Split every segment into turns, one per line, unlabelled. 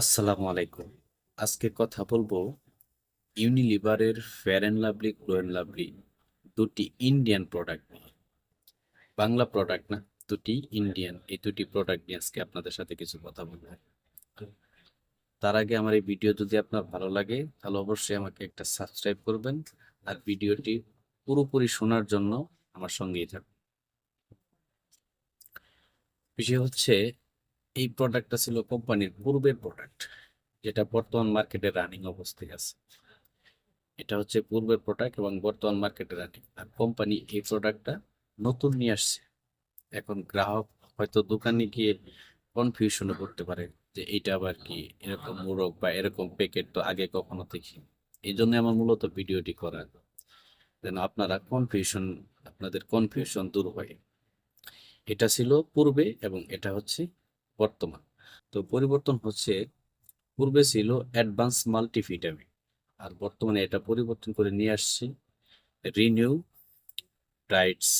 আসসালামু আলাইকুম। আজকে কথা বলব ইউনিলিভারের fair and lovely, glow and lovely দুটি ইন্ডিয়ান প্রোডাক্ট নিয়ে। বাংলা প্রোডাক্ট না, দুটি ইন্ডিয়ান, এই দুটি প্রোডাক্ট নিয়ে আজকে আপনাদের সাথে কিছু কথা বলব। তার আগে আমার এই ভিডিও যদি আপনার ভালো লাগে, তাহলে অবশ্যই আমাকে একটা সাবস্ক্রাইব করবেন আর ভিডিওটি পুরোপুরি শোনার জন্য আমার সঙ্গেই থাকবেন বিষয় হচ্ছে এই প্রোডাক্টটা ছিল কোম্পানির পূর্বের প্রোডাক্ট যেটা বর্তমান মার্কেটে রানিং অবস্থায় আছে। এটা হচ্ছে পূর্বের প্রোডাক্ট এবং বর্তমান মার্কেটে রানিং আর কোম্পানি এই প্রোডাক্টটা নতুন নিয়ে আসছে। এখন গ্রাহক হয়তো দোকানে গিয়ে কনফিউশনে করতে পারে যে এইটা আবার কি, এরকম মোড়ক বা এরকম প্যাকেট তো আগে কখনো দেখি এই জন্য আমার মূলত ভিডিওটি করা। যেন আপনারা কনফিউশন আপনাদের কনফিউশন দূর হয়। এটা ছিল পূর্বে এবং এটা হচ্ছে বর্তমান। তো পরিবর্তন হচ্ছে, পূর্বে ছিল অ্যাডভান্স মাল্টিভিটামিন আর বর্তমানে এটা পরিবর্তন করে নিয়ে আসছি রিনিউ ডাইটস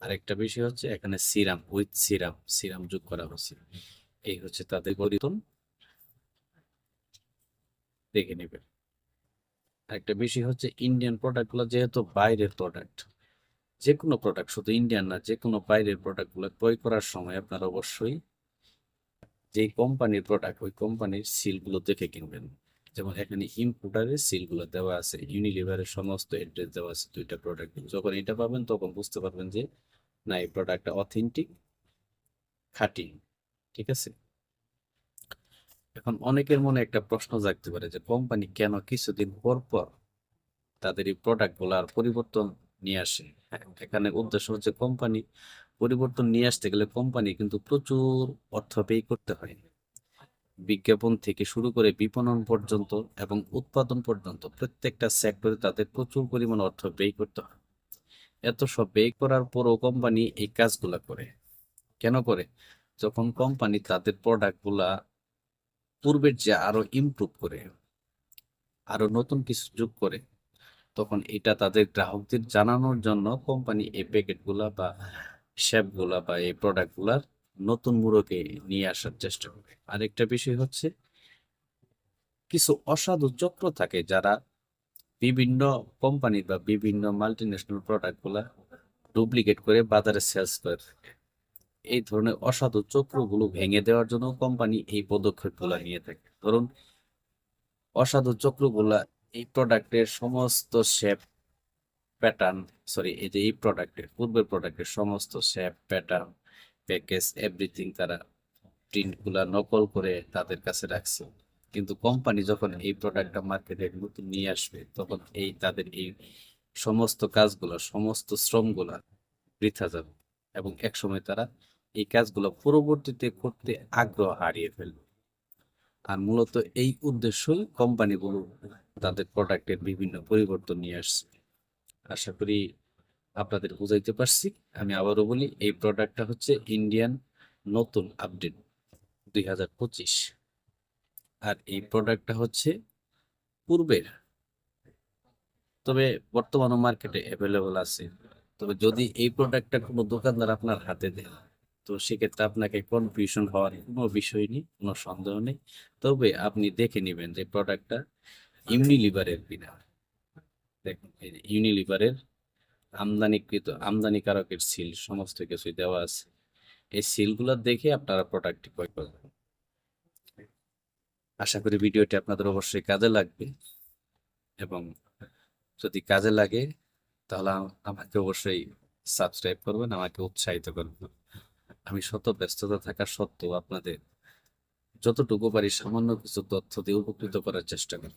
আরেকটা বিষয় হচ্ছে, এখানে সিরাম উইথ সিরাম সিরাম যোগ করা হচ্ছে। এই হচ্ছে তাদের পরিবর্তন। দেখে নেবেন। আরেকটা বিষয় হচ্ছে ইন্ডিয়ান প্রোডাক্টগুলো যেহেতু বাইরের প্রোডাক্ট যে কোনো প্রোডাক্ট শুধু ইন্ডিয়ান না যে কোনো বাইরের প্রোডাক্টগুলো ক্রয় করার সময় আপনারা অবশ্যই যে কোম্পানির প্রোডাক্ট ওই কোম্পানির সিলগুলো দেখে কিনবেন? যেমন এখানে ইম্পোর্টারের সিলগুলো দেওয়া আছে ইউনিলিভারের সমস্ত অ্যাড্রেস দেওয়া আছে দুইটা প্রোডাক্ট যখন এটা পাবেন তখন বুঝতে পারবেন যে, না, এই প্রোডাক্টটা অথেন্টিক খাঁটি, ঠিক আছে? এখন অনেকের মনে একটা প্রশ্ন জাগতে পারে যে কোম্পানি কেন কিছুদিন পর পর তাদের এই প্রোডাক্টগুলো আর পরিবর্তন নিয়ে আসে। এখানে উদ্দেশ্য হচ্ছে কোম্পানি পরিবর্তন নিয়ে আসতে গেলে কোম্পানি কিন্তু প্রচুর অর্থ ব্যয় করতে হয়। বিজ্ঞাপন থেকে শুরু করে বিপণন পর্যন্ত এবং উৎপাদন পর্যন্ত প্রত্যেকটা সেক্টরে তাদের প্রচুর পরিমাণ অর্থ ব্যয় করতে হয়। এত সব ব্যয় করার পরও কোম্পানি এই কাজগুলো করে। কেন করে? যখন কোম্পানি তাদের প্রোডাক্টগুলা পূর্বের যে আরও ইমপ্রুভ করে, আরও নতুন কিছু যোগ করে তখন এটা তাদের গ্রাহকদের জানানোর জন্য কোম্পানি এই প্যাকেটগুলা বা শেপগুলা বা এই প্রোডাক্টগুলার নতুন মুরকে নিয়ে আসার চেষ্টা করে। আরেকটা বিষয় হচ্ছে, কিছু অসাধু চক্র থাকে যারা বিভিন্ন কোম্পানির বা বিভিন্ন মাল্টি ন্যাশনাল প্রোডাক্টগুলা ডুপ্লিকেট করে বাজারে সেলস করে এই ধরনের অসাধু চক্রগুলো ভেঙে দেওয়ার জন্য কোম্পানি এই পদক্ষেপগুলো নিয়ে থাকে। ধরুন, অসাধু চক্রগুলা এই প্রোডাক্টের সমস্ত শেপ প্যাটার্ন সরি এই যে এই প্রোডাক্টের পূর্বের প্রোডাক্টের সমস্ত শেপ প্যাটার্ন প্যাকেজ এভরিথিং তারা প্রিন্টগুলা নকল করে তাদের কাছে রাখছে। কিন্তু কোম্পানি যখন এই প্রোডাক্টটা মার্কেটে নতুন নিয়ে আসবে, তখন এই তাদের এই সমস্ত কাজগুলো, সমস্ত শ্রমগুলা বৃথা যাবে এবং একসময় তারা এই কাজগুলো পরবর্তীতে করতে আগ্রহ হারিয়ে ফেলবে। আর মূলত এই উদ্দেশ্যই কোম্পানিগুলো তাদের প্রোডাক্টের বিভিন্ন পরিবর্তন নিয়ে আসছে। আশা করি আপনাদের বুঝাইতে পারছি। আমি আবারও বলি, এই প্রোডাক্টটা হচ্ছে ইন্ডিয়ান নতুন আপডেট দুই হাজার পঁচিশ। আর এই প্রোডাক্টটা হচ্ছে পূর্বের। তবে বর্তমানে মার্কেটে অ্যাভেলেবল আছে। তবে যদি এই প্রোডাক্টটা কোনো দোকানদার আপনার হাতে দেয়, তো সেক্ষেত্রে আপনাকে কনফিউশন হওয়ার কোনো বিষয় নেই, কোনো সন্দেহ নেই। তবে আপনি দেখে নেবেন যে প্রোডাক্টটা ইউনিলিভারের কিনা দেখুন ইউনিলিভারের আমদানিকৃত, আমদানিকারকের সিল সমস্ত কিছুই দেওয়া আছে। এই সিলগুলো দেখে আপনারা প্রোডাক্টটি ক্রয় করবেন। আশা করি ভিডিওটি আপনাদের অবশ্যই কাজে লাগবে। এবং যদি কাজে লাগে, তাহলে আমাকে অবশ্যই সাবস্ক্রাইব করবেন, আমাকে উৎসাহিত করবেন। আমি শত ব্যস্ততা থাকা সত্ত্বেও আপনাদের যতটুকু পারি সামান্য কিছু তথ্য দিয়ে উপকৃত করার চেষ্টা করি